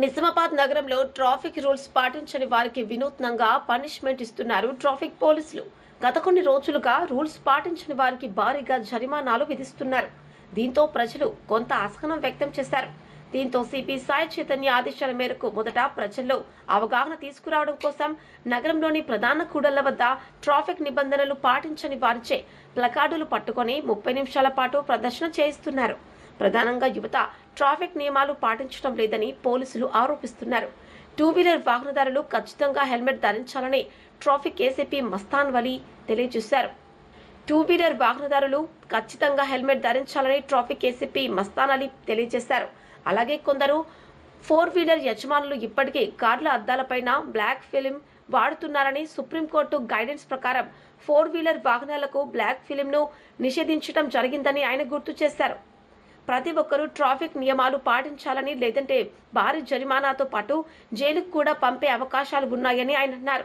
నిజామాబాద్ నగరంలో traffic rules పాటించని వారికి వినూత్నంగా పనిష్మెంట్ ఇస్తున్నారు ట్రాఫిక్ పోలీసులు. గత కొన్ని రోజులుగా రూల్స్ పాటించని వారికి భారీగా జరిమానాలు విధిస్తున్నారు. దీంతో ప్రజలు కొంత అసహనం వ్యక్తం చేశారు. దీంతో సిపి సాయి చైతన్య ఆదేశాల మేరకు మొదట ప్రజల్లో అవగాహన తీసుకురావడం కోసం నగరంలోని ప్రధాన కూడళ్ళ వద్ద ట్రాఫిక్ నిబంధనలు పాటించని వారిచే ప్లకార్డులు పట్టుకొని ముప్పై నిమిషాల పాటు ప్రదర్శన చేయిస్తున్నారు. ప్రధానంగా యువత ట్రాఫిక్ నియమాలు పాటించడం లేదని పోలీసులు ఆరోపిస్తున్నారు. టూ వీలర్ వాహనదారులు ఖచ్చితంగా హెల్మెట్ ధరించాలని ట్రాఫిక్ ఏసీపీ మస్తాన్ వలీ తెలియజేశారు. టూ వీలర్ వాహనదారులు ఖచ్చితంగా హెల్మెట్ ధరించాలని ట్రాఫిక్ ఏసీపీ మస్తాన్ అలీ తెలియజేశారు. అలాగే కొందరు ఫోర్ వీలర్ యజమానులు ఇప్పటికే కార్ల అద్దాలపైన బ్లాక్ ఫిలిం వాడుతున్నారని సుప్రీంకోర్టు గైడెన్స్ ప్రకారం ఫోర్ వీలర్ వాహనాలకు బ్లాక్ ఫిలింను నిషేధించడం జరిగిందని ఆయన గుర్తు చేశారు. ప్రతి ఒక్కరూ ట్రాఫిక్ నియమాలు పాటించాలని లేదంటే భారీ జరిమానాతో పాటు జైలుకు కూడా పంపే అవకాశాలు ఉన్నాయని ఆయన అన్నారు.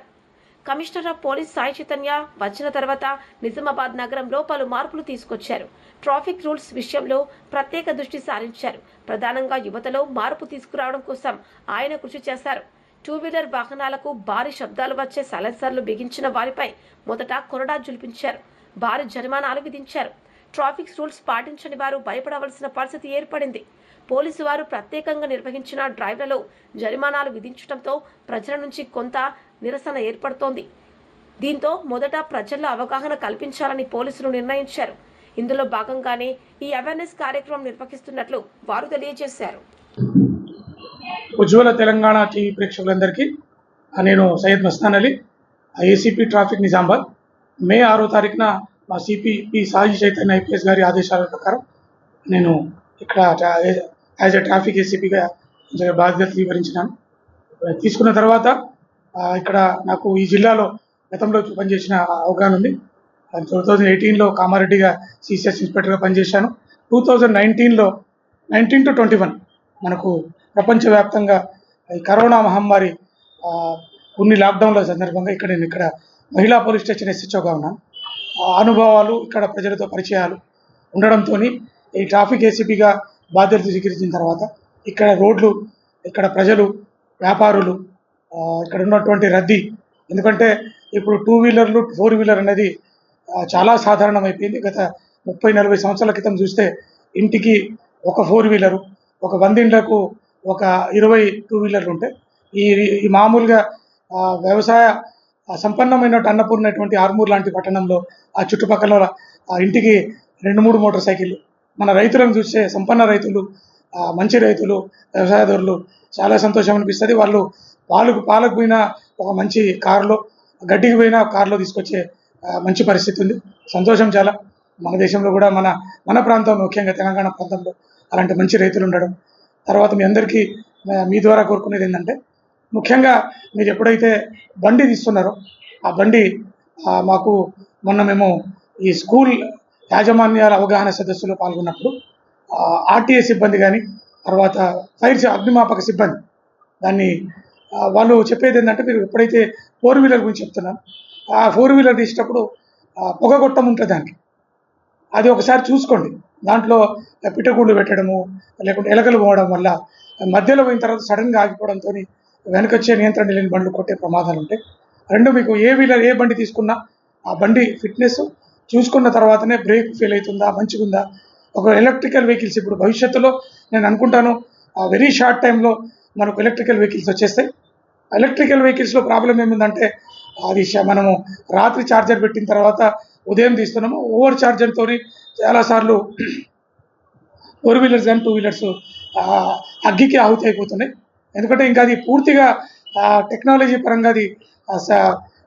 Commissioner of police Sai Chaitanya వచ్చిన తర్వాత నిజామాబాద్ నగరంలో పలు మార్పులు తీసుకొచ్చారు. ట్రాఫిక్ రూల్స్ విషయంలో ప్రత్యేక దృష్టి సారించారు. ప్రధానంగా యువతలో మార్పు తీసుకురావడం కోసం ఆయన కృషి చేశారు. టూ వీలర్ వాహనాలకు భారీ శబ్దాలు వచ్చే సైలెన్సర్లు బిగించిన వారిపై మొదట కొరడా జులిపించారు. భారీ జరిమానాలు విధించారు. ట్రాఫిక్ రూల్స్ పాటించని వారు భయపడవలసిన పరిస్థితి ఏర్పడింది. పోలీసు వారు ప్రత్యేకంగా నిర్వహించిన డ్రైవ్లలో జరిమానాలు విధించడంతో ప్రజల నుంచి కొంత నిరసన ఏర్పడుతోంది. దీంతో మొదట ప్రజల్లో అవగాహన కల్పించాలని పోలీసులు నిర్ణయించారు. ఇందులో భాగంగానే ఈ అవేర్నెస్ కార్యక్రమం నిర్వహిస్తున్నట్లు వారు తెలియజేశారు. ఉజ్వల తెలంగాణ టీవీ ప్రేక్షకులందరికీ నేను Syed Mastan Ali ACP traffic Nizamabad. May ఆరో తారీఖున మా సిపి సాయి చైతన్య ఐపీఎస్ గారి ఆదేశాల ప్రకారం నేను ఇక్కడ యాజ్ ఎ ట్రాఫిక్ ఏసీపీగా బాధ్యత స్వీకరించినాను. తీసుకున్న తర్వాత ఇక్కడ నాకు ఈ జిల్లాలో గతంలో పనిచేసిన అవగాహన ఉంది. టూ థౌజండ్ ఎయిటీన్లో కామారెడ్డిగా సిసిఎస్ ఇన్స్పెక్టర్గా పనిచేశాను. టూ థౌజండ్ నైన్టీన్లో నైన్టీన్ టు ట్వంటీ వన్ మనకు ప్రపంచవ్యాప్తంగా ఈ కరోనా మహమ్మారి కొన్ని లాక్డౌన్ల సందర్భంగా ఇక్కడ నేను ఇక్కడ మహిళా పోలీస్ స్టేషన్ ఎస్హెచ్ఓగా ఉన్నాను. అనుభవాలు ఇక్కడ ప్రజలతో పరిచయాలు ఉండడంతో ఈ ట్రాఫిక్ ఏసీపీగా బాధ్యతలు స్వీకరించిన తర్వాత ఇక్కడ రోడ్లు ఇక్కడ ప్రజలు వ్యాపారులు ఇక్కడ ఉన్నటువంటి రద్దీ. ఎందుకంటే ఇప్పుడు టూ వీలర్లు ఫోర్ వీలర్ అనేది చాలా సాధారణం అయిపోయింది గత ముప్పై నలభై సంవత్సరాల క్రితం చూస్తే ఇంటికి ఒక ఫోర్ వీలరు ఒక వందిండ్లకు ఒక ఇరవై టూ వీలర్లు ఉంటాయి ఈ ఈ మామూలుగా వ్యవసాయ సంపన్నమైన అన్నపూర్ణటువంటి ఆర్మూర్ లాంటి పట్టణంలో ఆ చుట్టుపక్కల ఆ ఇంటికి రెండు మూడు మోటార్ సైకిళ్ళు. మన రైతులను చూస్తే సంపన్న రైతులు మంచి రైతులు వ్యవసాయదారులు చాలా సంతోషం అనిపిస్తుంది. వాళ్ళు పాలకు పాలకు పోయిన ఒక మంచి కారులో గడ్డికి పోయిన కారులో తీసుకొచ్చే మంచి పరిస్థితి ఉంది. సంతోషం చాలా. మన దేశంలో కూడా మన మన ప్రాంతం ముఖ్యంగా తెలంగాణ ప్రాంతంలో అలాంటి మంచి రైతులు ఉండడం. తర్వాత మీ అందరికీ మీ ద్వారా కోరుకునేది ఏంటంటే ముఖ్యంగా మీరు ఎప్పుడైతే బండి తీస్తున్నారో ఆ బండి మాకు మొన్న మేము ఈ స్కూల్ యాజమాన్యాల అవగాహన సదస్సులో పాల్గొన్నప్పుడు ఆర్టీఏ సిబ్బంది కానీ తర్వాత ఫైర్ అగ్నిమాపక సిబ్బంది దాన్ని వాళ్ళు చెప్పేది ఏంటంటే మీరు ఎప్పుడైతే ఫోర్ వీలర్ గురించి చెప్తున్నాను ఆ ఫోర్ వీలర్ తీసేటప్పుడు పొగగొట్టం పొగ గొట్టం ఉంటుంది దానికి. అది ఒకసారి చూసుకోండి. దాంట్లో పిట్టగూళ్ళు పెట్టడము లేకుంటే ఎలకలు పోవడం వల్ల మధ్యలో పోయిన తర్వాత సడన్గా ఆగిపోవడంతో వెనకొచ్చే నియంత్రణ లేని బండ్లు కొట్టే ప్రమాదాలు ఉంటాయి. రెండు మీకు ఏ వీలర్ ఏ బండి తీసుకున్నా ఆ బండి ఫిట్నెస్ చూసుకున్న తర్వాతనే బ్రేక్ ఫెయిల్ అవుతుందా మంచిగుందా? ఒక ఎలక్ట్రికల్ వెహికల్స్ ఇప్పుడు భవిష్యత్తులో నేను అనుకుంటాను ఆ వెరీ షార్ట్ టైంలో మనకు ఎలక్ట్రికల్ వెహికల్స్ వచ్చేస్తాయి. ఎలక్ట్రికల్ వెహికల్స్లో ప్రాబ్లం ఏమిందంటే అది మనము రాత్రి ఛార్జర్ పెట్టిన తర్వాత ఉదయం తీస్తున్నాము ఓవర్ ఛార్జర్తో చాలాసార్లు four wheelers and two wheelers అగ్గికి ఆహుతి అయిపోతున్నాయి. ఎందుకంటే ఇంకా అది పూర్తిగా టెక్నాలజీ పరంగా అది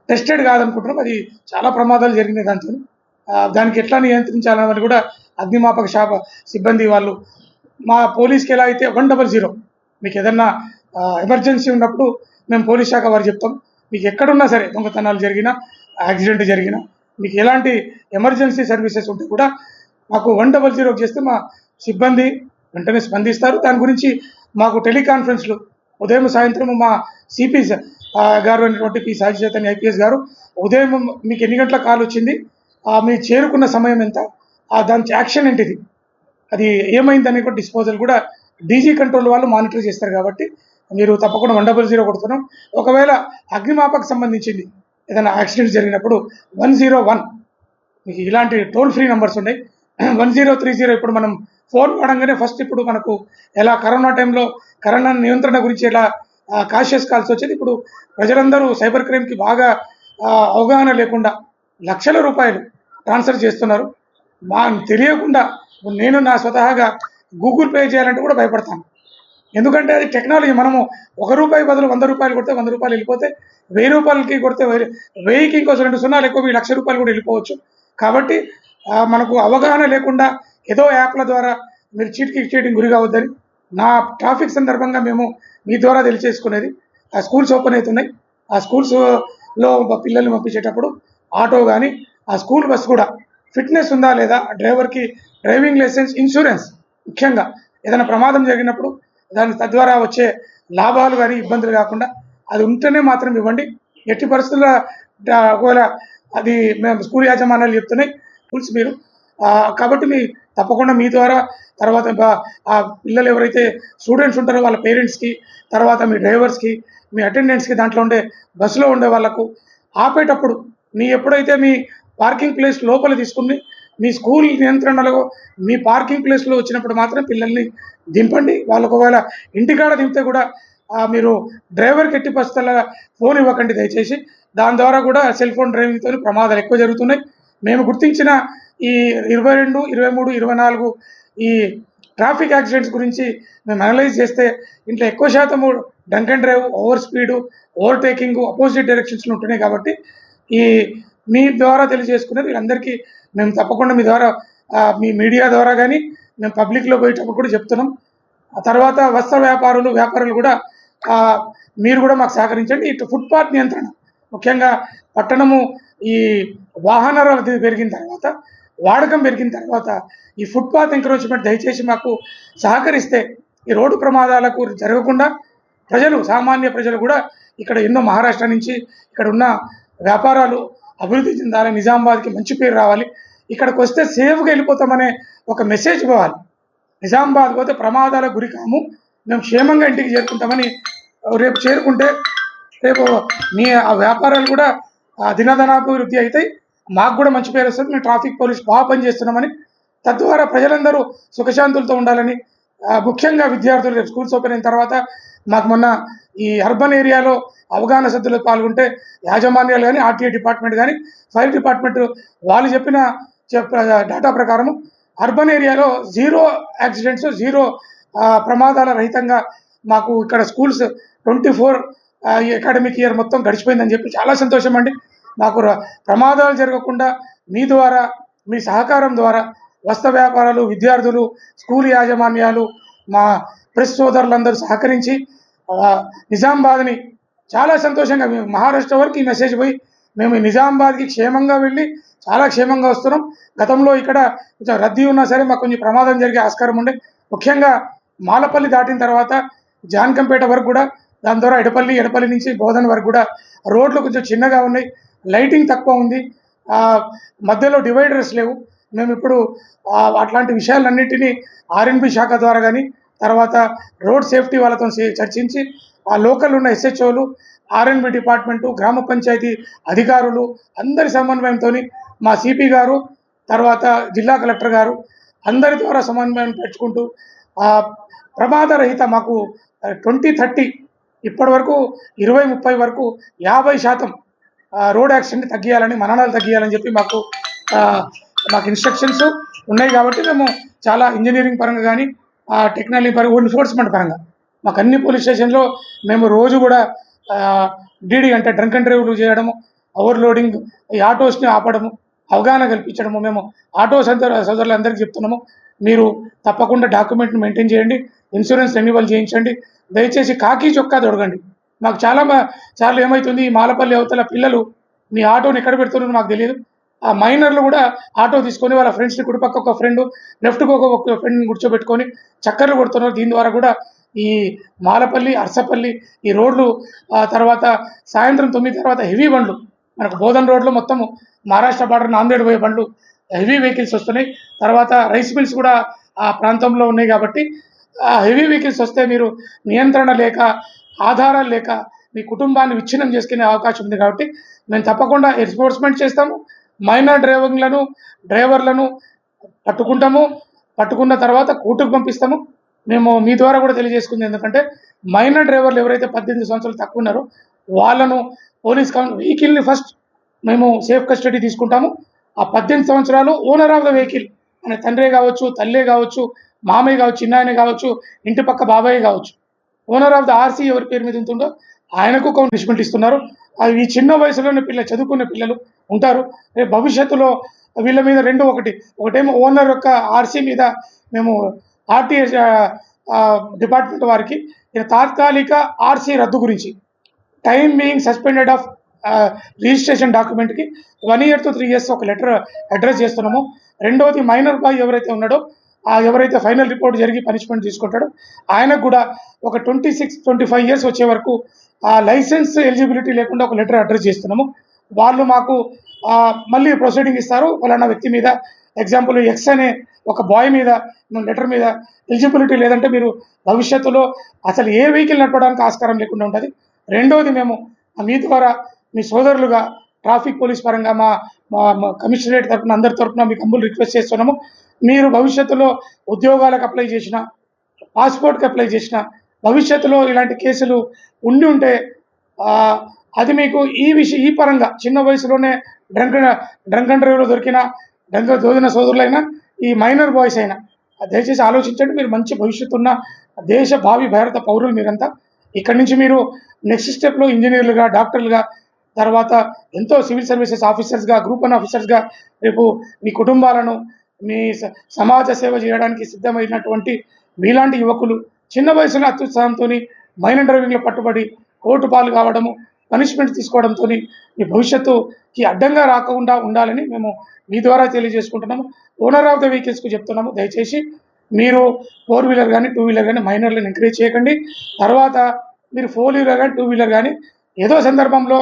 టెస్టెడ్ కాదనుకుంటున్నాం. అది చాలా ప్రమాదాలు జరిగినాయి దాంతో దానికి ఎట్లా నియంత్రించాలని కూడా అగ్నిమాపక శాఖ సిబ్బంది వాళ్ళు మా పోలీస్కి ఎలా అయితే వన్ డబల్ జీరో మీకు ఏదన్నా ఎమర్జెన్సీ ఉన్నప్పుడు మేము పోలీస్ శాఖ వారు చెప్తాం. మీకు ఎక్కడున్నా సరే దొంగతనాలు జరిగినా యాక్సిడెంట్ జరిగినా మీకు ఎలాంటి ఎమర్జెన్సీ సర్వీసెస్ ఉంటే కూడా మాకు వన్ డబల్ జీరో చేస్తే మా సిబ్బంది వెంటనే స్పందిస్తారు. దాని గురించి మాకు టెలికాన్ఫరెన్స్లు ఉదయం సాయంత్రం మా సిపి గారు అయినటువంటి పి సాయి చైతన్య ఐపీఎస్ గారు ఉదయం మీకు ఎన్ని గంటల కాల్ వచ్చింది? ఆ, మీరు చేరుకున్న సమయం ఎంత? దాని యాక్షన్ ఏంటిది? అది ఏమైందనే కూడా డిస్పోజల్ కూడా డీజీ కంట్రోల్ వాళ్ళు మానిటర్ చేస్తారు కాబట్టి మీరు తప్పకుండా వన్ డబల్ జీరో కొడుతున్నాం. ఒకవేళ అగ్నిమాపకు సంబంధించింది ఏదైనా యాక్సిడెంట్ జరిగినప్పుడు వన్ జీరో వన్ మీకు ఇలాంటి టోల్ ఫ్రీ నెంబర్స్ ఉన్నాయి. వన్ జీరో త్రీ జీరో ఇప్పుడు మనం ఫోన్ వాడంగానే ఫస్ట్ ఇప్పుడు మనకు ఎలా కరోనా టైంలో కరోనా నియంత్రణ గురించి ఎలా కాషియస్ కాల్స్ వచ్చేది ఇప్పుడు ప్రజలందరూ సైబర్ క్రైమ్కి బాగా అవగాహన లేకుండా లక్షల రూపాయలు ట్రాన్స్ఫర్ చేస్తున్నారు. మా తెలియకుండా నేను నా స్వతహాగా గూగుల్ పే చేయాలంటే కూడా భయపడతాను. ఎందుకంటే అది టెక్నాలజీ మనము ఒక రూపాయి బదులు వంద రూపాయలు కొడితే వంద రూపాయలు వెళ్ళిపోతే వెయ్యి రూపాయలకి కొడితే వెయ్యి వెయ్యికి ఇంకో రెండు సున్నాలు ఎక్కువ లక్ష రూపాయలు కూడా వెళ్ళిపోవచ్చు. కాబట్టి మనకు అవగాహన లేకుండా ఏదో యాప్ల ద్వారా మీరు చీట్కి చీటింగ్ గురి కావద్దని నా ట్రాఫిక్ సందర్భంగా మేము మీ ద్వారా తెలియచేసుకునేది. ఆ స్కూల్స్ ఓపెన్ అవుతున్నాయి. ఆ స్కూల్స్లో పిల్లల్ని పంపించేటప్పుడు ఆటో కానీ ఆ స్కూల్ బస్ కూడా ఫిట్నెస్ ఉందా లేదా డ్రైవర్కి డ్రైవింగ్ లైసెన్స్ ఇన్సూరెన్స్ ముఖ్యంగా ఏదైనా ప్రమాదం జరిగినప్పుడు దాని తద్వారా వచ్చే లాభాలు కానీ ఇబ్బందులు కాకుండా అది ఉంటేనే మాత్రం ఇవ్వండి. ఎట్టి పరిస్థితుల్లో ఒకవేళ అది మేము స్కూల్ యాజమాన్యాలు చెప్తున్నాయి స్కూల్స్ మీరు కాబట్టి మీ తప్పకుండా మీ ద్వారా తర్వాత ఆ పిల్లలు ఎవరైతే స్టూడెంట్స్ ఉంటారో వాళ్ళ పేరెంట్స్కి తర్వాత మీ డ్రైవర్స్కి మీ అటెండెంట్స్కి దాంట్లో ఉండే బస్సులో ఉండే వాళ్ళకు ఆపేటప్పుడు మీ ఎప్పుడైతే మీ పార్కింగ్ ప్లేస్ లోపల తీసుకుని మీ స్కూల్ నియంత్రణలో మీ పార్కింగ్ ప్లేస్లో వచ్చినప్పుడు మాత్రం పిల్లల్ని దింపండి. వాళ్ళకు ఒకవేళ ఇంటికాడ దింపితే కూడా మీరు డ్రైవర్కి ఎట్టి పరిస్థితుల ఫోన్ ఇవ్వకండి దయచేసి. దాని ద్వారా కూడా సెల్ ఫోన్ డ్రైవింగ్తో ప్రమాదాలు ఎక్కువ జరుగుతున్నాయి. మేము గుర్తించిన ఈ ఇరవై రెండు ఇరవై మూడు ఇరవై నాలుగు ఈ ట్రాఫిక్ యాక్సిడెంట్స్ గురించి మేము అనలైజ్ చేస్తే ఇంట్లో ఎక్కువ శాతము drunk and drive over speed overtaking opposite డైరెక్షన్స్లో ఉంటున్నాయి కాబట్టి ఈ మీ ద్వారా తెలియజేసుకునేది వీళ్ళందరికీ మేము తప్పకుండా మీ ద్వారా మీ మీడియా ద్వారా కానీ మేము పబ్లిక్లో పోయేటప్పుడు కూడా చెప్తున్నాం. ఆ తర్వాత వస్త్ర వ్యాపారులు వ్యాపారులు కూడా మీరు కూడా మాకు సహకరించండి. ఇటు ఫుట్పాత్ నియంత్రణ ముఖ్యంగా పట్టణము ఈ వాహన రద్దీ పెరిగిన తర్వాత వాడకం పెరిగిన తర్వాత ఈ ఫుట్పాత్ ఎంకరేజ్మెంట్ దయచేసి మాకు సహకరిస్తే ఈ రోడ్డు ప్రమాదాలకు జరగకుండా ప్రజలు సామాన్య ప్రజలు కూడా ఇక్కడ ఎన్నో మహారాష్ట్ర నుంచి ఇక్కడ ఉన్న వ్యాపారాలు అభివృద్ధి చెందాలి నిజామాబాద్కి మంచి పేరు రావాలి. ఇక్కడికి వస్తే సేఫ్గా వెళ్ళిపోతామనే ఒక మెసేజ్ పోవాలి నిజామాబాద్ పోతే ప్రమాదాలకు గురి కాము. మేము క్షేమంగా ఇంటికి చేరుకుంటామని రేపు చేరుకుంటే రేపు మీ ఆ వ్యాపారాలు కూడా దినదనాభివృద్ధి అవుతాయి. మాకు కూడా మంచి పేరు వస్తుంది. మేము ట్రాఫిక్ పోలీస్ బాగా పనిచేస్తున్నామని తద్వారా ప్రజలందరూ సుఖశాంతులతో ఉండాలని ముఖ్యంగా విద్యార్థులు రేపు స్కూల్స్ ఓపెన్ అయిన తర్వాత మాకు మొన్న ఈ అర్బన్ ఏరియాలో అవగాహన సద్దులో పాల్గొంటే యాజమాన్యాలు కానీ ఆర్టీఏ డిపార్ట్మెంట్ కానీ ఫైర్ డిపార్ట్మెంట్ వాళ్ళు చెప్పిన చెప్ డేటా ప్రకారము అర్బన్ ఏరియాలో జీరో యాక్సిడెంట్స్ జీరో ప్రమాదాల రహితంగా మాకు ఇక్కడ schools twenty four academic year మొత్తం గడిచిపోయిందని చెప్పి చాలా సంతోషం అండి మాకు ర- ప్రమాదాలు జరగకుండా మీ ద్వారా మీ సహకారం ద్వారా వస్త్ర వ్యాపారాలు విద్యార్థులు స్కూల్ యాజమాన్యాలు మా ప్రెస్ సోదరులందరూ సహకరించి నిజామాబాద్ని చాలా సంతోషంగా మేము మహారాష్ట్ర వరకు ఈ మెసేజ్ పోయి మేము నిజామాబాద్కి క్షేమంగా వెళ్ళి చాలా క్షేమంగా వస్తున్నాం. గతంలో ఇక్కడ కొంచెం రద్దీ ఉన్నా సరే మాకు కొంచెం ప్రమాదం జరిగే ఆస్కారం ఉండే. ముఖ్యంగా మాలపల్లి దాటిన తర్వాత జాన్కంపేట వరకు కూడా దాని ద్వారా ఎడపల్లి ఎడపల్లి నుంచి బోధన వరకు కూడా రోడ్లు కొంచెం చిన్నగా ఉన్నాయి. లైటింగ్ తక్కువ ఉంది. మధ్యలో డివైడర్స్ లేవు. మేము ఇప్పుడు అట్లాంటి విషయాలన్నింటినీ ఆర్ఎన్బి శాఖ ద్వారా కానీ తర్వాత రోడ్ సేఫ్టీ వాళ్ళతో చర్చించి ఆ లోకల్ ఉన్న ఎస్హెచ్ఓలు ఆర్ఎన్బి డిపార్ట్మెంటు గ్రామ పంచాయతీ అధికారులు అందరి సమన్వయంతో మా సిపి గారు తర్వాత జిల్లా కలెక్టర్ గారు అందరి ద్వారా సమన్వయం పెంచుకుంటూ ప్రమాదరహిత మాకు ట్వంటీ థర్టీ ఇప్పటి వరకు ఇరవై ముప్పై వరకు యాభై శాతం రోడ్ యాక్సిడెంట్ తగ్గియాలని మరణాలు తగ్గియాలని చెప్పి మాకు మాకు ఇన్స్ట్రక్షన్స్ ఉన్నాయి కాబట్టి మేము చాలా ఇంజనీరింగ్ పరంగా కానీ టెక్నాలజీ పరంగా ఎన్ఫోర్స్మెంట్ పరంగా మాకు అన్ని పోలీస్ స్టేషన్లో మేము రోజు కూడా డీడీ అంటే డ్రంక్ అండ్ డ్రైవ్లు చేయడము ఓవర్లోడింగ్ ఈ ఆటోస్ని ఆపడము అవగాహన కల్పించడము మేము ఆటో సోదరు సోదరులందరికీ చెప్తున్నాము మీరు తప్పకుండా డాక్యుమెంట్ని మెయింటైన్ చేయండి ఇన్సూరెన్స్ రెన్యువల్ చేయించండి దయచేసి కాకి చొక్కా తొడగండి. నాకు చాలా మ- చాలా ఏమవుతుంది ఈ మాలపల్లి అవతల పిల్లలు మీ ఆటోని ఎక్కడ పెడుతున్నారో నాకు తెలియదు. ఆ మైనర్లు కూడా ఆటో తీసుకొని వాళ్ళ ఫ్రెండ్స్ని కుడిపక్క ఒక ఫ్రెండ్ లెఫ్ట్కి ఒక ఒక కూర్చోబెట్టుకొని చక్కర్లు కొడుతున్నారు. దీని ద్వారా కూడా ఈ మాలపల్లి అర్సపల్లి ఈ రోడ్లు ఆ తర్వాత సాయంత్రం తొమ్మిది తర్వాత హెవీ బండ్లు మనకు బోధన్ రోడ్లు మొత్తము మహారాష్ట్ర బార్డర్ నాందేడ్ పోయే బండ్లు హెవీ వెహికల్స్ వస్తున్నాయి. తర్వాత రైస్ మిల్స్ కూడా ఆ ప్రాంతంలో ఉన్నాయి కాబట్టి ఆ హెవీ వెహికల్స్ వస్తే మీరు నియంత్రణ లేక ఆధారాలు లేక మీ కుటుంబాన్ని విచ్ఛిన్నం చేసుకునే అవకాశం ఉంది కాబట్టి మేము తప్పకుండా ఎన్ఫోర్స్మెంట్ చేస్తాము. మైనర్ డ్రైవర్లను డ్రైవర్లను పట్టుకుంటాము. పట్టుకున్న తర్వాత కోర్టుకు పంపిస్తాము. మేము మీ ద్వారా కూడా తెలియజేసుకుంది ఎందుకంటే మైనర్ డ్రైవర్లు ఎవరైతే పద్దెనిమిది సంవత్సరాలు తక్కువ ఉన్నారో వాళ్ళను పోలీస్ కౌన్ వెహికల్ని ఫస్ట్ మేము సేఫ్ కస్టడీ తీసుకుంటాము. ఆ పద్దెనిమిది సంవత్సరాలు ఓనర్ ఆఫ్ ద వెహికల్ అనే తండ్రే కావచ్చు తల్లే కావచ్చు మామయ్య కావచ్చు చిన్నాయన కావచ్చు ఇంటి పక్క బాబాయ్ కావచ్చు. ఓనర్ ఆఫ్ ద ఆర్సీ ఎవరి పేరు మీద ఉంటుందో ఆయనకు ఒక ఇస్తున్నారు. అది ఈ చిన్న వయసులోనే పిల్లలు చదువుకునే పిల్లలు ఉంటారు. రేపు భవిష్యత్తులో వీళ్ళ మీద రెండు ఒకటి ఒకటేమో ఓనర్ యొక్క ఆర్సీ మీద మేము ఆర్టీఏ డిపార్ట్మెంట్ వారికి తాత్కాలిక ఆర్సీ రద్దు గురించి time being suspended of registration డాక్యుమెంట్కి one year to three years ఒక లెటర్ అడ్రస్ చేస్తున్నాము. రెండవది మైనర్ బాయ్ ఎవరైతే ఉన్నాడో ఎవరైతే ఫైనల్ రిపోర్ట్ జరిగి పనిష్మెంట్ తీసుకుంటాడో ఆయనకు కూడా ఒక twenty six twenty five years వచ్చే వరకు ఆ లైసెన్స్ ఎలిజిబిలిటీ లేకుండా ఒక లెటర్ అడ్రస్ చేస్తున్నాము. వాళ్ళు మాకు మళ్ళీ ప్రొసీడింగ్ ఇస్తారు. ఫలానా వ్యక్తి మీద ఎగ్జాంపుల్ ఎక్స్ అనే ఒక బాయ్ మీద లెటర్ మీద ఎలిజిబిలిటీ లేదంటే మీరు భవిష్యత్తులో అసలు ఏ వెహికల్ నడపడానికి ఆస్కారం లేకుండా ఉంటుంది. రెండవది మేము మీ ద్వారా మీ సోదరులుగా ట్రాఫిక్ పోలీస్ పరంగా మా మా మా కమిషనరేట్ తరఫున అందరి తరఫున మీకు అంబులు రిక్వెస్ట్ చేస్తున్నాము. మీరు భవిష్యత్తులో ఉద్యోగాలకు అప్లై చేసిన పాస్పోర్ట్కి అప్లై చేసిన భవిష్యత్తులో ఇలాంటి కేసులు ఉండి ఉంటే అది మీకు ఈ విషయం ఈ పరంగా చిన్న వయసులోనే డ్రంక్ డ్రంక్ అండ్ డ్రైవ్లో దొరికిన డ్రంక్ దోదిన సోదరులైనా ఈ మైనర్ బాయ్స్ అయినా దయచేసి ఆలోచించండి మీరు మంచి భవిష్యత్తు ఉన్న దేశ భావి భారత పౌరులు మీరంతా. ఇక్కడి నుంచి మీరు నెక్స్ట్ స్టెప్లో ఇంజనీర్లుగా డాక్టర్లుగా తర్వాత ఎంతో సివిల్ సర్వీసెస్ ఆఫీసర్స్గా గ్రూప్ వన్ ఆఫీసర్స్గా రేపు మీ కుటుంబాలను మీ స- సమాజ సేవ చేయడానికి సిద్ధమైనటువంటి మీలాంటి యువకులు చిన్న వయసులో అత్యుత్సాహంతో మైనర్ డ్రైవింగ్లో పట్టుబడి కోర్టు పాలు కావడము పనిష్మెంట్ తీసుకోవడంతో మీ భవిష్యత్తుకి అడ్డంగా రాకుండా ఉండాలని మేము మీ ద్వారా తెలియజేసుకుంటున్నాము. ఓనర్ ఆఫ్ ద వెహికల్స్కు చెప్తున్నాము. దయచేసి మీరు ఫోర్ వీలర్ కానీ టూ వీలర్ కానీ మైనర్లను ఎంకరేజ్ చేయకండి. తర్వాత మీరు ఫోర్ వీలర్ కానీ టూ వీలర్ కానీ ఏదో సందర్భంలో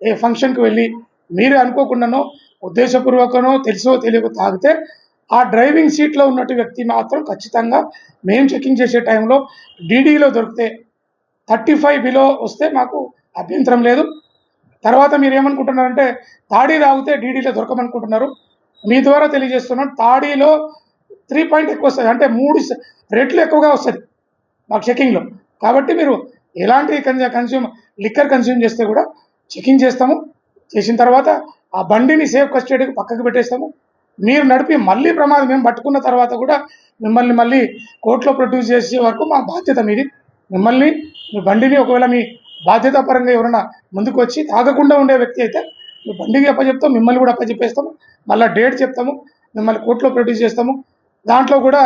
ఏ ఫంక్షన్కి వెళ్ళి మీరు అనుకోకుండానో ఉద్దేశపూర్వకనో తెలుసో తెలియక తాగితే ఆ డ్రైవింగ్ సీట్లో ఉన్నట్టు వ్యక్తి మాత్రం ఖచ్చితంగా మేము చెకింగ్ చేసే టైంలో డీడీలో దొరికితే థర్టీ ఫైవ్ బిలో వస్తే మాకు అభ్యంతరం లేదు. తర్వాత మీరు ఏమనుకుంటున్నారంటే తాడీ తాగితే డీడీలో దొరకమనుకుంటున్నారు. మీ ద్వారా తెలియజేస్తున్నాం తాడీలో త్రీ పాయింట్ ఎక్కువ వస్తుంది. అంటే మూడు రెట్లు ఎక్కువగా వస్తుంది మాకు చెకింగ్లో. కాబట్టి మీరు ఎలాంటి కన్స్యూమ్ లిక్కర్ కన్స్యూమ్ చేస్తే కూడా చెకింగ్ చేస్తాము. చేసిన తర్వాత ఆ బండిని సేఫ్ కస్టడీకి పక్కకు పెట్టేస్తాము. మీరు నడిపి మళ్ళీ ప్రమాదం మేము పట్టుకున్న తర్వాత కూడా మిమ్మల్ని మళ్ళీ కోర్టులో ప్రొడ్యూస్ చేసే వరకు మా బాధ్యత మీది. మిమ్మల్ని మీ బండిని ఒకవేళ మీ బాధ్యత పరంగా ఎవరైనా ముందుకు వచ్చి తాగకుండా ఉండే వ్యక్తి అయితే మీ బండికి అప్పచెప్తాం మిమ్మల్ని కూడా అప్పచెప్పేస్తాము మళ్ళీ డేట్ చెప్తాము మిమ్మల్ని కోర్టులో ప్రొడ్యూస్ చేస్తాము. దాంట్లో కూడా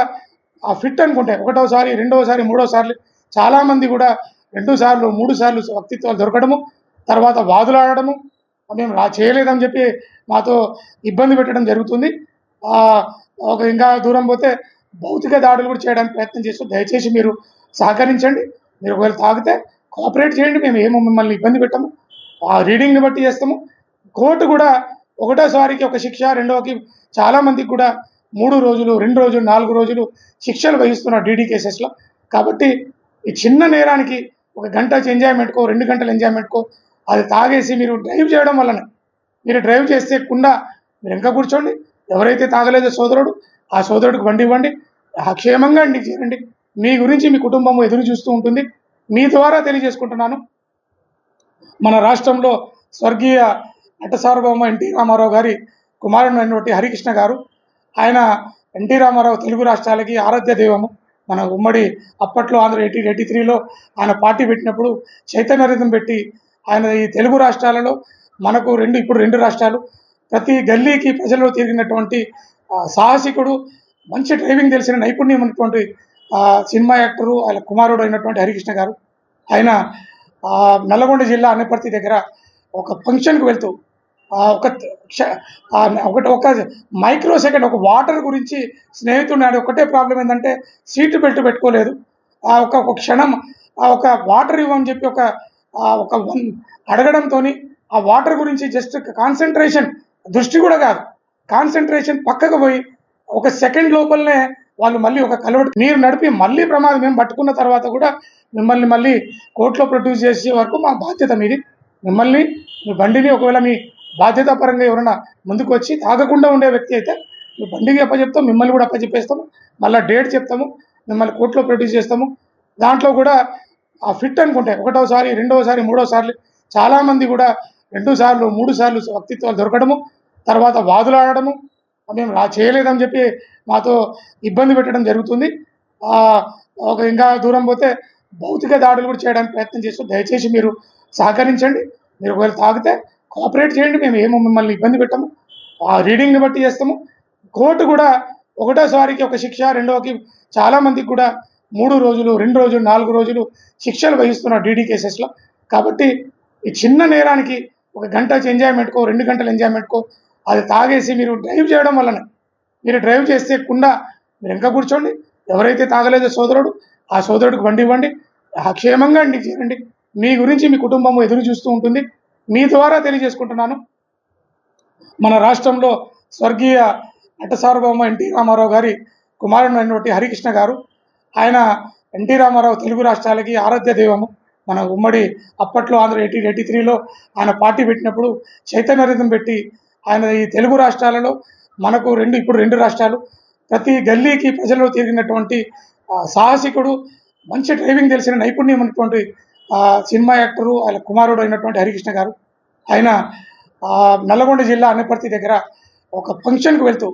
ఆ ఫిట్ అనుకుంటే ఒకటోసారి రెండోసారి మూడోసార్లు చాలామంది కూడా రెండు సార్లు మూడు సార్లు వ్యక్తిత్వాలు దొరకడము తర్వాత వాదులాడడము మేము రా చేయలేదని చెప్పి మాతో ఇబ్బంది పెట్టడం జరుగుతుంది. ఒక ఇంకా దూరం పోతే భౌతిక దాడులు కూడా చేయడానికి ప్రయత్నం చేస్తూ దయచేసి మీరు సహకరించండి. మీరు ఒకవేళ తాగితే కోఆపరేట్ చేయండి. మేము ఏమో మిమ్మల్ని ఇబ్బంది పెట్టము. ఆ రీడింగ్ని బట్టి చేస్తాము. కోర్టు కూడా ఒకటోసారికి ఒక శిక్ష రెండవకి చాలామందికి కూడా మూడు రోజులు రెండు రోజులు నాలుగు రోజులు శిక్షలు వహిస్తున్నారు డీడీ కేసెస్లో. కాబట్టి ఈ చిన్న నేరానికి ఒక గంట ఎంజాయ్మెంట్కో రెండు గంటల ఎంజాయ్మెంట్కో అది తాగేసి మీరు డ్రైవ్ చేయడం వలన మీరు డ్రైవ్ చేస్తే కుండా మీరు వెనక కూర్చోండి. ఎవరైతే తాగలేదో సోదరుడు ఆ సోదరుడికి బండి ఇవ్వండి. అక్షేమంగా క్షేమంగా ఇంటికి చేరండి మీ గురించి మీ కుటుంబం ఎదురు చూస్తూ ఉంటుంది. మీ ద్వారా తెలియజేసుకుంటున్నాను. మన రాష్ట్రంలో స్వర్గీయ అట్టసార్వభౌమ సార్వభౌమ ఎన్టీ రామారావు గారి కుమారుడైనటువంటి హరికృష్ణ గారు ఆయన ఎన్టీ రామారావు తెలుగు రాష్ట్రాలకి ఆరాధ్య దైవము. మన ఉమ్మడి అప్పట్లో ఆంధ్ర ఎయిటీన్ ఎయిటీ త్రీలో ఆయన పార్టీ పెట్టినప్పుడు చైతన్య రథం పెట్టి ఆయన ఈ తెలుగు రాష్ట్రాలలో మనకు రెండు ఇప్పుడు రెండు రాష్ట్రాలు. ప్రతి గల్లీకి ప్రజల్లో తిరిగినటువంటి సాహసికుడు మంచి డ్రైవింగ్ తెలిసిన నైపుణ్యం ఉన్నటువంటి సినిమా యాక్టరు ఆయన కుమారుడు అయినటువంటి హరికృష్ణ గారు. ఆయన నల్లగొండ జిల్లా అనపర్తి దగ్గర ఒక ఫంక్షన్కి వెళ్తూ ఆ, ఒక క్ష- ఆ, ఒకటి ఒక మైక్రో సెకండ్ ఒక వాటర్ గురించి స్నేహితుడు ఒకటే ప్రాబ్లం ఏంటంటే సీటు బెల్ట్ పెట్టుకోలేదు. ఆ ఒక ఒక క్షణం ఆ ఒక వాటర్ ఇవ్వని చెప్పి ఒక ఒక వన్ అడగడంతో ఆ వాటర్ గురించి జస్ట్ కాన్సన్ట్రేషన్ దృష్టి కూడా కాదు. కాన్సన్ట్రేషన్ పక్కకు పోయి ఒక సెకండ్ లోపలనే వాళ్ళు మళ్ళీ ఒక కలవటి మీరు నడిపి మళ్ళీ ప్రమాదం మేము పట్టుకున్న తర్వాత కూడా మిమ్మల్ని మళ్ళీ కోర్టులో ప్రొడ్యూస్ చేసే వరకు మా బాధ్యత మీది. మిమ్మల్ని మీ బండిని ఒకవేళ మీ బాధ్యత పరంగా ఎవరైనా ముందుకు వచ్చి తాగకుండా ఉండే వ్యక్తి అయితే మీ బండికి అప్పచెప్తాం మిమ్మల్ని కూడా అప్పచెప్పేస్తాము. మళ్ళీ డేట్ చెప్తాము మిమ్మల్ని కోర్టులో ప్రొడ్యూస్ చేస్తాము. దాంట్లో కూడా ఆ ఫిట్ అనుకుంటే ఒకటోసారి రెండోసారి మూడోసార్లు చాలామంది కూడా రెండు సార్లు మూడు సార్లు వ్యక్తిత్వాలు దొరకడము తర్వాత వాదులాడడము మేము రా చేయలేదని చెప్పి మాతో ఇబ్బంది పెట్టడం జరుగుతుంది. ఒక ఇంకా దూరం పోతే భౌతిక దాడులు కూడా చేయడానికి ప్రయత్నం చేస్తూ దయచేసి మీరు సహకరించండి. మీరు ఒకవేళ తాగితే కోఆపరేట్ చేయండి. మేము ఏమో మిమ్మల్ని ఇబ్బంది పెట్టము. ఆ రీడింగ్ని బట్టి చేస్తాము. కోర్టు కూడా ఒకటోసారికి ఒక శిక్ష రెండోకి చాలామందికి కూడా మూడు రోజులు రెండు రోజులు నాలుగు రోజులు శిక్షలు వహిస్తున్నారు డీడీ కేసెస్లో. కాబట్టి ఈ చిన్న నేరానికి ఒక గంట ఎంజాయ్మెంట్కో రెండు గంటల ఎంజాయ్మెంట్కో అది తాగేసి మీరు డ్రైవ్ చేయడం వలన మీరు డ్రైవ్ చేస్తే కుండా మీరు వెనక కూర్చోండి. ఎవరైతే తాగలేదో సోదరుడు ఆ సోదరుడికి బండి ఇవ్వండి. ఆ క్షేమంగా ఇంటికి చేరండి మీ గురించి మీ కుటుంబం ఎదురు చూస్తూ ఉంటుంది. మీ ద్వారా తెలియజేసుకుంటున్నాను. మన రాష్ట్రంలో స్వర్గీయ అట్టసార్వభౌమ ఎన్టీ రామారావు గారి కుమారుడు అయినటువంటి హరికృష్ణ గారు. ఆయన ఎన్టీ రామారావు తెలుగు రాష్ట్రాలకి ఆరాధ్య దైవము. మన ఉమ్మడి అప్పట్లో ఆంధ్ర ఎయిటీన్ ఎయిటీ త్రీలో ఆయన పార్టీ పెట్టినప్పుడు చైతన్య రథం పెట్టి ఆయన ఈ తెలుగు రాష్ట్రాలలో మనకు రెండు ఇప్పుడు రెండు రాష్ట్రాలు ప్రతి గల్లీకి ప్రజల్లో తిరిగినటువంటి సాహసికుడు మంచి డ్రైవింగ్ తెలిసిన నైపుణ్యం ఉన్నటువంటి సినిమా యాక్టరు ఆయన కుమారుడు అయినటువంటి హరికృష్ణ గారు. ఆయన నల్లగొండ జిల్లా అన్నపర్తి దగ్గర ఒక ఫంక్షన్కు వెళ్తూ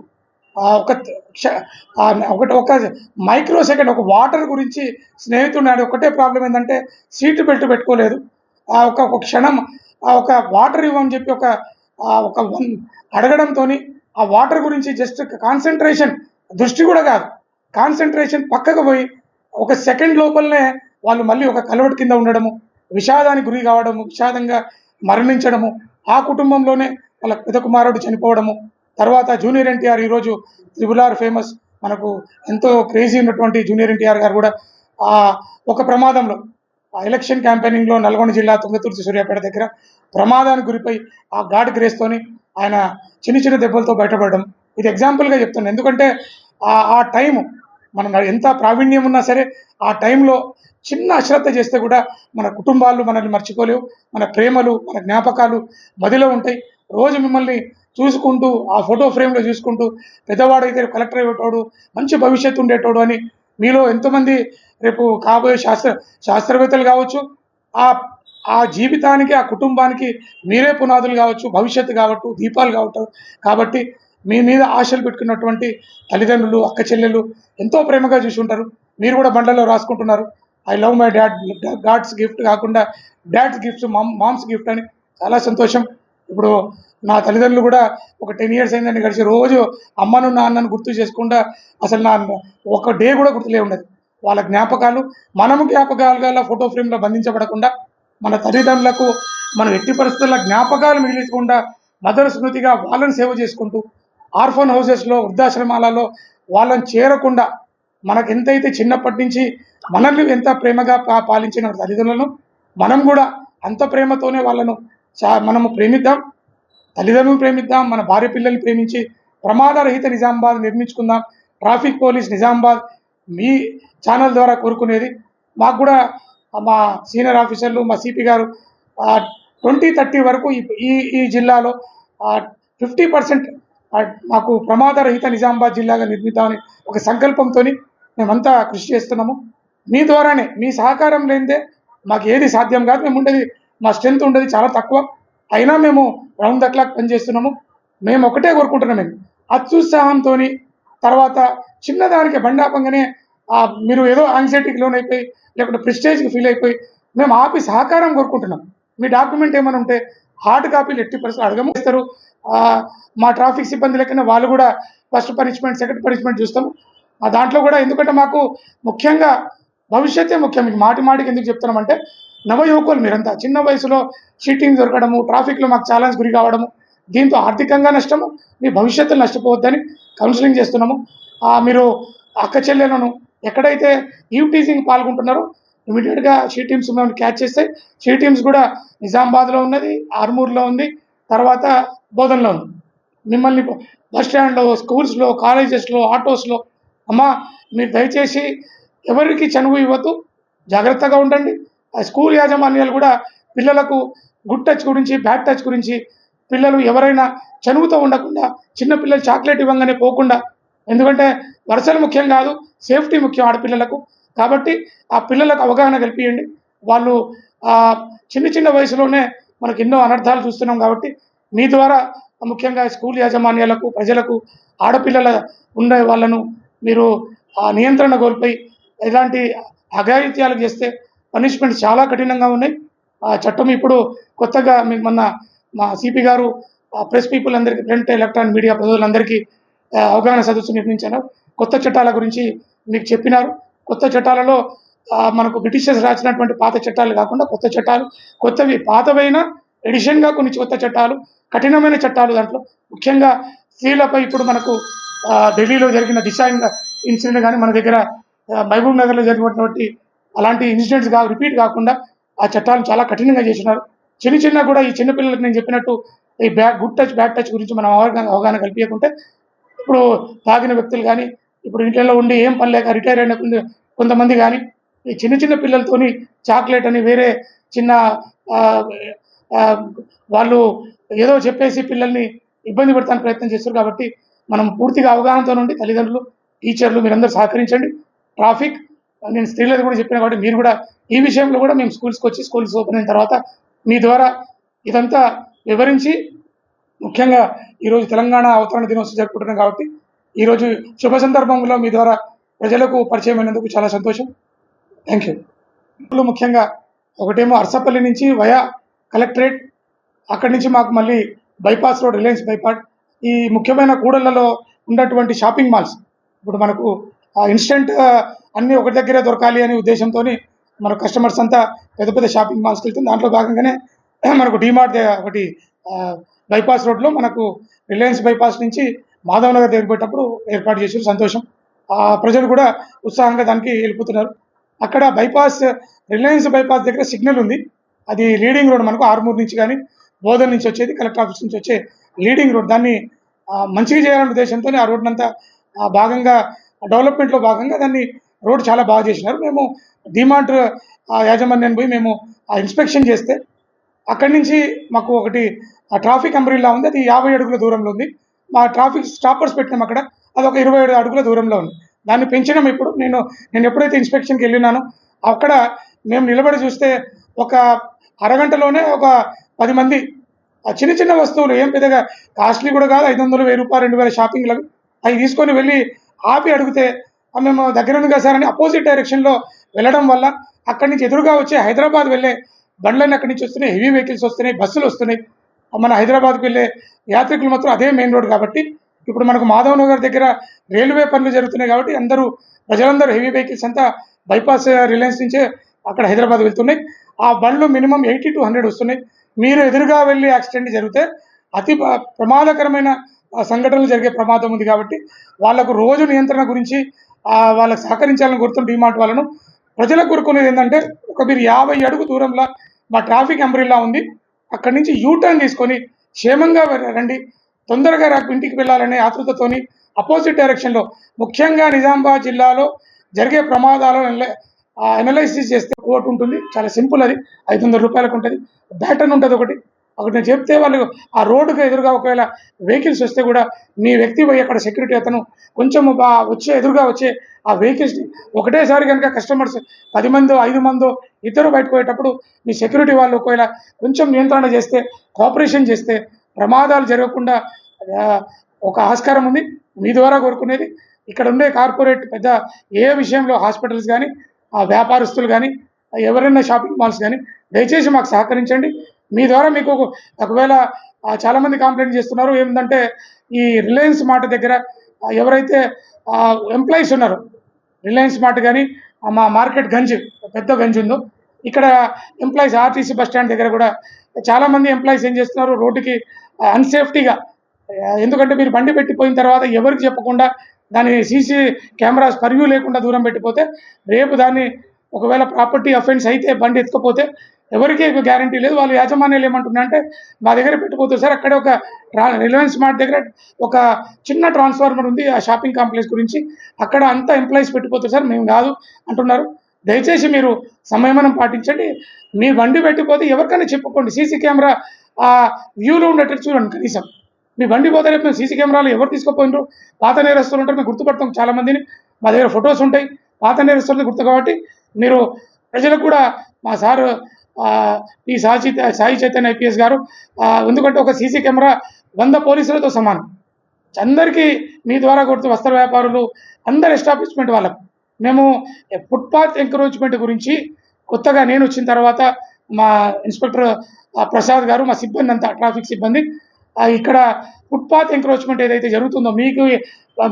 ఒక క్ష- ఆ, ఒకటి ఒక మైక్రో సెకండ్ ఒక వాటర్ గురించి స్నేహితుడు ఒకటే ప్రాబ్లం ఏంటంటే సీటు బెల్ట్ పెట్టుకోలేదు. ఆ ఒక ఒక క్షణం ఆ ఒక వాటర్ ఇవ్వమని చెప్పి ఒక ఒక వన్ అడగడంతో ఆ వాటర్ గురించి జస్ట్ కాన్సన్ట్రేషన్ దృష్టి కూడా కాదు. కాన్సన్ట్రేషన్ పక్కకు పోయి ఒక సెకండ్ లోపలనే వాళ్ళు మళ్ళీ ఒక కలవటి కింద ఉండడము విషాదానికి గురి కావడము విషాదంగా మరణించడము ఆ కుటుంబంలోనే వాళ్ళ పెద్ద కుమారుడు చనిపోవడము తర్వాత జూనియర్ ఎన్టీఆర్ ఈరోజు త్రిబుల్ ఆర్ ఫేమస్. మనకు ఎంతో క్రేజీ ఉన్నటువంటి జూనియర్ ఎన్టీఆర్ గారు కూడా ఆ ఒక ప్రమాదంలో ఆ ఎలక్షన్ క్యాంపెయినింగ్లో నల్గొండ జిల్లా తుంగతుర్తి సూర్యాపేట దగ్గర ప్రమాదానికి గురిపై ఆ ఘాట్ గ్రేస్తోని ఆయన చిన్న చిన్న దెబ్బలతో బయటపడడం. ఇది ఎగ్జాంపుల్గా చెప్తున్నాను ఎందుకంటే ఆ టైం మనం ఎంత ప్రావీణ్యం ఉన్నా సరే ఆ టైంలో చిన్న అశ్రద్ధ చేస్తే కూడా మన కుటుంబాలు మనల్ని మర్చిపోలేవు. మన ప్రేమలు మన జ్ఞాపకాలు మదిలో ఉంటాయి. రోజు మిమ్మల్ని చూసుకుంటూ ఆ ఫోటో ఫ్రేమ్లో చూసుకుంటూ పెద్దవాడైతే కలెక్టర్ అయ్యేటోడు మంచి భవిష్యత్తు ఉండేటోడు అని మీలో ఎంతోమంది రేపు కాబోయే శాస్త్ర శాస్త్రవేత్తలు కావచ్చు ఆ ఆ జీవితానికి ఆ కుటుంబానికి మీరే పునాదులు కావచ్చు భవిష్యత్తు కావచ్చు దీపాలు కావచ్చు కాబట్టి మీ మీద ఆశలు పెట్టుకున్నటువంటి తల్లిదండ్రులు అక్క చెల్లెలు ఎంతో ప్రేమగా చూసి ఉంటారు మీరు కూడా బండ్లలో రాసుకుంటున్నారు. I love my dad God's gift కాకుండా dad's gifts mom mom's gift అని చాలా సంతోషం. ఇప్పుడు నా తల్లిదండ్రులు కూడా ఒక టెన్ ఇయర్స్ అయిందని కలిసి రోజు అమ్మను నాన్నను గుర్తు చేసుకుండా అసలు నా ఒక డే కూడా గుర్తులే ఉండదు వాళ్ళ జ్ఞాపకాలు మనము జ్ఞాపకాలుగా ఫోటో ఫ్రేమ్లో బంధించబడకుండా మన తల్లిదండ్రులకు మనం ఎట్టి పరిస్థితుల్లో జ్ఞాపకాలు మిగిలించకుండా మదర్ స్మృతిగా వాళ్ళని సేవ చేసుకుంటూ ఆర్ఫన్ హౌసెస్లో వృద్ధాశ్రమాలలో వాళ్ళని చేరకుండా మనకు ఎంతైతే చిన్నప్పటి నుంచి మనల్ని ఎంత ప్రేమగా పా- పాలించిన తల్లిదండ్రులను మనం కూడా అంత ప్రేమతోనే వాళ్ళను మనము ప్రేమిద్దాం తల్లిదండ్రులను ప్రేమిద్దాం మన భార్య పిల్లల్ని ప్రేమించి ప్రమాదరహిత నిజామాబాద్ నిర్మించుకుందాం. ట్రాఫిక్ పోలీస్ నిజామాబాద్ మీ ఛానల్ ద్వారా కోరుకునేది. మాకు కూడా మా సీనియర్ ఆఫీసర్లు మా సిపి గారు ట్వంటీ థర్టీ వరకు ఈ ఈ ఈ జిల్లాలో ఫిఫ్టీ పర్సెంట్ మాకు ప్రమాదరహిత నిజామాబాద్ జిల్లాగా నిర్మిద్దామని ఒక సంకల్పంతో మేమంతా కృషి చేస్తున్నాము. మీ ద్వారానే మీ సహకారం లేనిదే మాకు ఏది సాధ్యం కాదు. మేము ఉండేది మా స్ట్రెంత్ ఉండేది చాలా తక్కువ. అయినా మేము రౌండ్ ద క్లాక్ పనిచేస్తున్నాము. మేము ఒకటే కోరుకుంటున్నాం మేము. అత్యుత్సాహంతో తర్వాత చిన్నదానికి బండాపంగానే మీరు ఏదో యాంగ్జైటీకి లోన్ అయిపోయి లేకుంటే ప్రిస్టేజ్కి ఫీల్ అయిపోయి మేము ఆపి సహకారం కోరుకుంటున్నాం. మీ డాక్యుమెంట్ ఏమైనా ఉంటే హార్డ్ కాపీలు ఎట్టి పరిస్థితులు అడగమేస్తారు మా ట్రాఫిక్ సిబ్బంది లెక్కన వాళ్ళు కూడా ఫస్ట్ పనిష్మెంట్ సెకండ్ పనిష్మెంట్ చూస్తాము. దాంట్లో కూడా ఎందుకంటే మాకు ముఖ్యంగా భవిష్యత్తే ముఖ్యం. మీకు మాటి మాటికి ఎందుకు చెప్తున్నామంటే నవయువకులు మీరంతా. చిన్న వయసులో సీటింగ్ దొరకడము ట్రాఫిక్లో మాకు ఛాలెంజ్ గురి కావడము దీంతో ఆర్థికంగా నష్టము మీ భవిష్యత్తు నష్టపోవద్దని కౌన్సిలింగ్ చేస్తున్నాము. మీరు అక్క చెల్లెలను ఎక్కడైతే ఈవ్ టీజింగ్ పాల్గొంటున్నారో ఇమీడియట్గా షీ టీమ్స్ మేము క్యాచ్ చేస్తే షీ టీమ్స్ కూడా నిజామాబాద్లో ఉన్నది ఆర్మూర్లో ఉంది తర్వాత బోధనలో ఉంది. మిమ్మల్ని బస్ స్టాండ్లో స్కూల్స్లో కాలేజెస్లో ఆటోస్లో అమ్మా మీరు దయచేసి ఎవరికి చనువు ఇవ్వద్దు జాగ్రత్తగా ఉండండి. స్కూల్ యాజమాన్యాలు కూడా పిల్లలకు గుడ్ టచ్ గురించి బ్యాడ్ టచ్ గురించి పిల్లలు ఎవరైనా చనువుతో ఉండకుండా చిన్నపిల్లలు చాక్లెట్ ఇవ్వగానే పోకుండా ఎందుకంటే వరుసలు ముఖ్యం కాదు సేఫ్టీ ముఖ్యం ఆడపిల్లలకు. కాబట్టి ఆ పిల్లలకు అవగాహన కల్పించండి వాళ్ళు చిన్న చిన్న వయసులోనే మనకు ఎన్నో అనర్థాలు చూస్తున్నాం కాబట్టి మీ ద్వారా ముఖ్యంగా స్కూల్ యాజమాన్యాలకు ప్రజలకు ఆడపిల్లల ఉండే వాళ్ళను మీరు ఆ నియంత్రణ కోల్పోయి ఇలాంటి అఘాయిత్యాలు చేస్తే పనిష్మెంట్ చాలా కఠినంగా ఉన్నాయి. ఆ చట్టం ఇప్పుడు కొత్తగా మీకు మొన్న మా సిపి గారు ప్రెస్ పీపుల్ అందరికీ ప్రింట్ ఎలక్ట్రానిక్ మీడియా ప్రజలందరికీ అవగాహన సదస్సు నిర్మించారు. కొత్త చట్టాల గురించి మీకు చెప్పినారు. కొత్త చట్టాలలో మనకు బ్రిటిషర్స్ రాసినటువంటి పాత చట్టాలు కాకుండా కొత్త చట్టాలు కొత్తవి పాతవైన ఎడిషన్గా కొన్ని కొత్త చట్టాలు కఠినమైన చట్టాలు దాంట్లో. ముఖ్యంగా స్త్రీలపై ఇప్పుడు మనకు ఢిల్లీలో జరిగిన దిశ ఇన్సిడెంట్ కానీ మన దగ్గర మహబూబ్ నగర్లో జరిగినటువంటి అలాంటి ఇన్సిడెంట్స్ కా రిపీట్ కాకుండా ఆ చట్టాలు చాలా కఠినంగా చేసినారు చిన్న చిన్న కూడా ఈ చిన్నపిల్లలకి నేను చెప్పినట్టు ఈ bad good touch bad touch గురించి మనం అవగాహన అవగాహన కల్పించకుంటే ఇప్పుడు తాగిన వ్యక్తులు కానీ ఇప్పుడు ఇంట్లో ఉండి ఏం పని లేక రిటైర్ అయిన కొంత- కొంతమంది కానీ ఈ చిన్న చిన్న పిల్లలతోని చాక్లెట్ అని వేరే చిన్న వాళ్ళు ఏదో చెప్పేసి పిల్లల్ని ఇబ్బంది పెడతానికి ప్రయత్నం చేస్తారు కాబట్టి మనం పూర్తిగా అవగాహనతో నుండి తల్లిదండ్రులు టీచర్లు మీరందరూ సహకరించండి. ట్రాఫిక్ నేను స్త్రీలకు కూడా చెప్పిన కాబట్టి మీరు కూడా ఈ విషయంలో కూడా మేము స్కూల్స్కి వచ్చి స్కూల్స్ ఓపెన్ అయిన తర్వాత మీ ద్వారా ఇదంతా వివరించి ముఖ్యంగా ఈరోజు తెలంగాణ అవతరణ దినోత్సవం జరుపుకుంటున్నాం కాబట్టి ఈరోజు శుభ సందర్భంలో మీ ద్వారా ప్రజలకు పరిచయం అయినందుకు చాలా సంతోషం. థ్యాంక్ యూ ముఖ్యంగా ఒకటేమో అర్సపల్లి నుంచి వయా కలెక్టరేట్ అక్కడి నుంచి మాకు మళ్ళీ బైపాస్ రోడ్ రిలయన్స్ బైపాస్ ఈ ముఖ్యమైన కూడళ్ళలో ఉన్నటువంటి షాపింగ్ మాల్స్ ఇప్పుడు మనకు ఇన్స్టెంట్ అన్నీ ఒకటి దగ్గరే దొరకాలి అనే ఉద్దేశంతో మన కస్టమర్స్ అంతా పెద్ద పెద్ద షాపింగ్ మాల్స్కి వెళ్తుంది దాంట్లో భాగంగానే మనకు డిమార్ట్ ఒకటి బైపాస్ రోడ్లో మనకు రిలయన్స్ బైపాస్ నుంచి మాధవ్ నగర్ దగ్గరపోయేటప్పుడు ఏర్పాటు చేసారు సంతోషం. ఆ, ప్రజలు కూడా ఉత్సాహంగా దానికి వెళ్ళిపోతున్నారు. అక్కడ బైపాస్ రిలయన్స్ బైపాస్ దగ్గర సిగ్నల్ ఉంది. అది లీడింగ్ రోడ్ మనకు ఆర్మూర్ నుంచి కానీ బోధన్ నుంచి వచ్చేది కలెక్టర్ ఆఫీస్ నుంచి వచ్చే లీడింగ్ రోడ్ దాన్ని మంచిగా చేయాలనే ఉద్దేశంతో ఆ రోడ్నంతా భాగంగా డెవలప్మెంట్లో భాగంగా దాన్ని రోడ్ చాలా బాగా చేసినారు. మేము డిమార్ట్ ఆ యాజమాన్యాన్ని పోయి మేము ఆ ఇన్స్పెక్షన్ చేస్తే అక్కడి నుంచి మాకు ఒకటి ఆ ట్రాఫిక్ అంబ్రిల్లా ఉంది. అది యాభై అడుగుల దూరంలో ఉంది. మా ట్రాఫిక్ స్టాపర్స్ పెట్టినాం అక్కడ. అది ఒక ఇరవై ఏడు అడుగుల దూరంలో ఉంది. దాన్ని పెంచినాం ఇప్పుడు. నేను నేను ఎప్పుడైతే ఇన్స్పెక్షన్కి వెళ్ళినానో అక్కడ మేము నిలబడి చూస్తే ఒక అరగంటలోనే ఒక పది మంది ఆ చిన్న చిన్న వస్తువులు ఏం పెద్దగా కాస్ట్లీ కూడా కాదు ఐదు వందలు వెయ్యి రూపాయలు రెండు వేల షాపింగ్లు అవి తీసుకొని వెళ్ళి ఆపి అడిగితే మేము దగ్గర ఉంది కదా సార్ అని అపోజిట్ డైరెక్షన్లో వెళ్ళడం వల్ల అక్కడి నుంచి ఎదురుగా వచ్చే హైదరాబాద్ వెళ్ళే బండ్లన్నీ అక్కడి నుంచి వస్తున్నాయి హెవీ వెహికల్స్ వస్తున్నాయి బస్సులు వస్తున్నాయి. మన హైదరాబాద్కి వెళ్ళే యాత్రికులు మాత్రం అదే మెయిన్ రోడ్ కాబట్టి ఇప్పుడు మనకు మాధవ్ నగర్ దగ్గర రైల్వే పనులు జరుగుతున్నాయి కాబట్టి అందరూ ప్రజలందరూ హెవీ వెహికల్స్ అంతా బైపాస్ రిలయన్స్ uh, నుంచే అక్కడ హైదరాబాద్ వెళ్తున్నాయి. ఆ బండ్లు మినిమం ఎయిటీ టు హండ్రెడ్ వస్తున్నాయి. మీరు ఎదురుగా వెళ్ళి యాక్సిడెంట్ జరిగితే అతి ప్రమాదకరమైన సంఘటనలు జరిగే ప్రమాదం ఉంది కాబట్టి వాళ్ళకు రోజు నియంత్రణ గురించి వాళ్ళకి సహకరించాలని గుర్తు డిమార్ట్ వాళ్ళను ప్రజలకు కోరుకునేది ఏంటంటే ఒక మీరు యాభై అడుగు దూరంలో మా ట్రాఫిక్ అంబ్రిల్లా ఉంది. అక్కడి నుంచి యూటర్న్ తీసుకొని క్షేమంగా రండి. తొందరగా ఇంటికి వెళ్ళాలనే ఆతృతతోని అపోజిట్ డైరెక్షన్లో ముఖ్యంగా నిజామాబాద్ జిల్లాలో జరిగే ప్రమాదాలను అనలైసిస్ చేస్తే కోర్టు ఉంటుంది. చాలా సింపుల్ అది. ఐదు వందల రూపాయలకు ఉంటుంది. బ్యాటన్ ఉంటుంది ఒకటి. ఒకటి నేను చెప్తే వాళ్ళు ఆ రోడ్డుకు ఎదురుగా ఒకవేళ వెహికల్స్ వస్తే కూడా మీ వ్యక్తి పోయి అక్కడ సెక్యూరిటీ అతను కొంచెం వచ్చే ఎదురుగా వచ్చే ఆ వెహికల్స్ని ఒకటేసారి కనుక కస్టమర్స్ పది మందో ఐదు మందో ఇద్దరు బయటకు పోయేటప్పుడు మీ సెక్యూరిటీ వాళ్ళు ఒకవేళ కొంచెం నియంత్రణ చేస్తే కోఆపరేషన్ చేస్తే ప్రమాదాలు జరగకుండా ఒక ఆస్కారం ఉంది. మీ ద్వారా కోరుకునేది. ఇక్కడ ఉండే కార్పొరేట్ పెద్ద ఏ విషయంలో హాస్పిటల్స్ కానీ ఆ వ్యాపారస్తులు కానీ ఎవరైనా షాపింగ్ మాల్స్ కానీ దయచేసి మాకు సహకరించండి. మీ ద్వారా మీకు ఒకవేళ చాలామంది చాలా మంది కంప్లైంట్ చేస్తున్నారు. ఏంటంటే ఈ రిలయన్స్ మాట దగ్గర ఎవరైతే ఎంప్లాయీస్ ఉన్నారు రిలయన్స్ మార్ట్ కానీ మా మార్కెట్ గంజ్ పెద్ద గంజ్ ఉందో ఇక్కడ ఎంప్లాయీస్ ఆర్టీసీ బస్ స్టాండ్ దగ్గర కూడా చాలామంది ఎంప్లాయీస్ ఏం చేస్తున్నారు? రోడ్డుకి అన్సేఫ్టీగా ఎందుకంటే మీరు బండి పెట్టిపోయిన తర్వాత ఎవరికి చెప్పకుండా దాని సీసీ కెమెరాస్ పర్వ్యూ లేకుండా దూరం పెట్టిపోతే రేపు దాన్ని ఒకవేళ ప్రాపర్టీ అఫెన్స్ అయితే బండి ఎత్తుకపోతే ఎవరికి గ్యారంటీ లేదు. వాళ్ళు యాజమాన్యాలు ఏమంటున్నా అంటే మా దగ్గర పెట్టిపోతారు సార్. అక్కడ ఒక రిలయన్స్ మార్ట్ దగ్గర ఒక చిన్న ట్రాన్స్ఫార్మర్ ఉంది ఆ షాపింగ్ కాంప్లెక్స్ గురించి. అక్కడ అంతా ఎంప్లాయీస్ పెట్టిపోతారు సార్. మేము కాదు అంటున్నారు. దయచేసి మీరు సంయమనం పాటించండి. మీ బండి పెట్టిపోతే ఎవరికైనా చెప్పుకోండి. సీసీ కెమెరా ఆ వ్యూలో ఉండేటట్టు చూడండి కనీసం. మీ బండి పోతే రేపు మేము సీసీ కెమెరాలు ఎవరు తీసుకుపోయినారు? పాత నేరస్తులు ఉంటారు. మేము గుర్తుపడతాం చాలామందిని మా దగ్గర ఫొటోస్ ఉంటాయి. పాత నేరస్తులని గుర్తు కాబట్టి మీరు ప్రజలకు కూడా మా సార్ ఈ సాయి సాయి చైతన్య ఐపీఎస్ గారు. ఎందుకంటే ఒక సీసీ కెమెరా వంద పోలీసులతో సమానం. అందరికీ మీ ద్వారా కొడుతూ వస్త్ర వ్యాపారులు అందరు ఎస్టాబ్లిష్మెంట్ వాళ్ళకు. మేము ఫుట్పాత్ ఎంకరేజ్మెంట్ గురించి కొత్తగా నేను వచ్చిన తర్వాత మా ఇన్స్పెక్టర్ ప్రసాద్ గారు మా సిబ్బంది అంతా ట్రాఫిక్ సిబ్బంది ఇక్కడ ఫుట్పాత్ ఎంక్రోచ్మెంట్ ఏదైతే జరుగుతుందో మీకు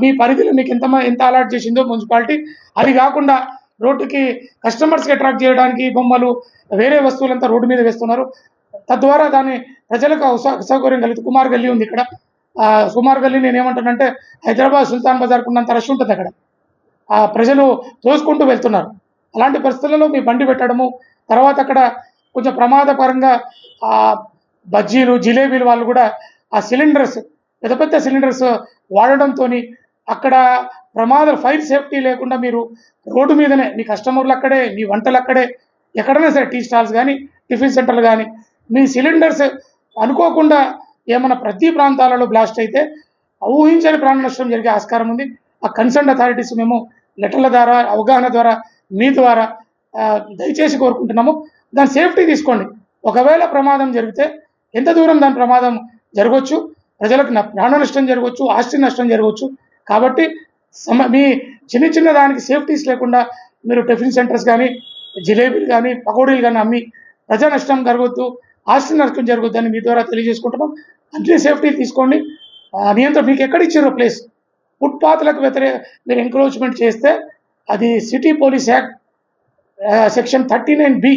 మీ పరిధిలో మీకు ఎంత ఎంత అలాట్ చేసిందో మున్సిపాలిటీ అది కాకుండా రోడ్డుకి కస్టమర్స్కి అట్రాక్ట్ చేయడానికి బొమ్మలు వేరే వస్తువులంతా రోడ్డు మీద వేస్తున్నారు. తద్వారా దాన్ని ప్రజలకు అసౌ- అసౌకర్యం కలిగింది కుమార్ గల్లీ ఉంది ఇక్కడ. ఆ, కుమార్ గల్లీ నేను ఏమంటానంటే హైదరాబాద్ సుల్తాన్ బజార్కు ఉన్నంత రష్ ఉంటుంది అక్కడ. ఆ ప్రజలు తోసుకుంటూ వెళ్తున్నారు. అలాంటి పరిస్థితులలో మీ బండి పెట్టడము తర్వాత అక్కడ కొంచెం ప్రమాదకరంగా ఆ బజ్జీలు జిలేబీలు వాళ్ళు కూడా ఆ సిలిండర్స్ పెద్ద పెద్ద సిలిండర్స్ వాడడంతో అక్కడ ప్రమాద ఫైర్ సేఫ్టీ లేకుండా మీరు రోడ్డు మీదనే మీ కస్టమర్లు అక్కడే మీ వంటలు అక్కడే ఎక్కడైనా సరే టీ స్టాల్స్ కానీ టిఫిన్ సెంటర్లు కానీ మీ సిలిండర్స్ అనుకోకుండా ఏమైనా ప్రతి ప్రాంతాలలో బ్లాస్ట్ అయితే ఊహించని ప్రాణ నష్టం జరిగే ఆస్కారం ఉంది. ఆ కన్సర్న్ అథారిటీస్ మేము లెటర్ల ద్వారా అవగాహన ద్వారా మీ ద్వారా దయచేసి కోరుకుంటున్నాము. దాని సేఫ్టీ తీసుకోండి. ఒకవేళ ప్రమాదం జరిగితే ఎంత దూరం దాని ప్రమాదం జరగవచ్చు ప్రజలకు ప్రాణ నష్టం జరగవచ్చు ఆస్తి నష్టం జరగవచ్చు కాబట్టి సమ మీ చిన్న చిన్న దానికి సేఫ్టీస్ లేకుండా మీరు టిఫిన్ సెంటర్స్ కానీ జిలేబీలు కానీ పకోడీలు కానీ అమ్మి ప్రజా నష్టం జరగవద్దు ఆస్తి నష్టం జరగవద్దు మీ ద్వారా తెలియజేసుకుంటున్నాం. అన్ని సేఫ్టీ తీసుకోండి. నియంత్రణ మీకు ఎక్కడ ఇచ్చారు ప్లేస్. ఫుట్పాత్లకు వ్యతిరేక మీరు ఎంక్రోచ్మెంట్ చేస్తే అది city police act section thirty nine B.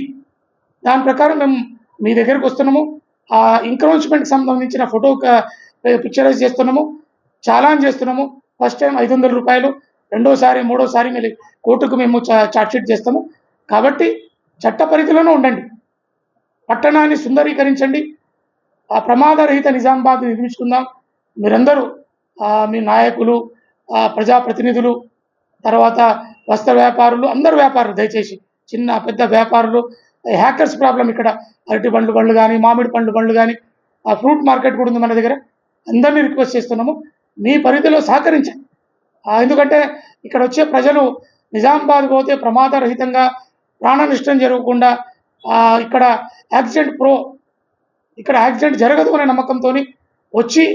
దాని ప్రకారం మేము మీ దగ్గరకు వస్తున్నాము. ఆ ఎంక్రోచ్మెంట్కి సంబంధించిన ఫోటో పిక్చరైజ్ చేస్తున్నాము. చాలాన్ చేస్తున్నాము. ఫస్ట్ టైం ఐదు వందల రూపాయలు రెండోసారి మూడోసారి మళ్ళీ కోర్టుకు మేము చార్జ్ షీట్ చేస్తాము. కాబట్టి చట్ట పరిధిలోనే ఉండండి. పట్టణాన్ని సుందరీకరించండి. ఆ ప్రమాదరహిత నిజామాబాద్ నిర్మించుకుందాం. మీరందరూ మీ నాయకులు ప్రజాప్రతినిధులు తర్వాత వస్త్ర వ్యాపారులు అందరు వ్యాపారులు దయచేసి చిన్న పెద్ద వ్యాపారులు హ్యాకర్స్ ప్రాబ్లం ఇక్కడ అరటి పండ్లు బండ్లు కానీ మామిడి పండ్లు బండ్లు కానీ ఆ ఫ్రూట్ మార్కెట్ కూడా ఉంది మన దగ్గర. అందరినీ రిక్వెస్ట్ చేస్తున్నాము. మీ పరిధిలో సహకరించండి. ఎందుకంటే ఇక్కడ వచ్చే ప్రజలు నిజామాబాద్ పోతే ప్రమాదరహితంగా ప్రాణ నష్టం జరగకుండా ఇక్కడ యాక్సిడెంట్ ప్రో ఇక్కడ యాక్సిడెంట్ జరగదు అనే నమ్మకంతో వచ్చి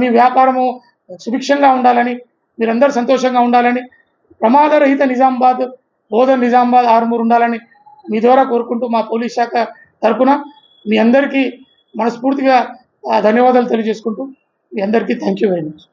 మీ వ్యాపారము సుభిక్షంగా ఉండాలని మీరందరూ సంతోషంగా ఉండాలని ప్రమాదరహిత నిజామాబాద్ బోధన్ నిజామాబాద్ ఆరుమూరు ఉండాలని మీ ద్వారా కోరుకుంటూ మా పోలీస్ శాఖ తరఫున మీ అందరికీ మనస్ఫూర్తిగా ధన్యవాదాలు తెలియజేసుకుంటూ మీ అందరికీ థ్యాంక్ యూ వెరీ మచ్.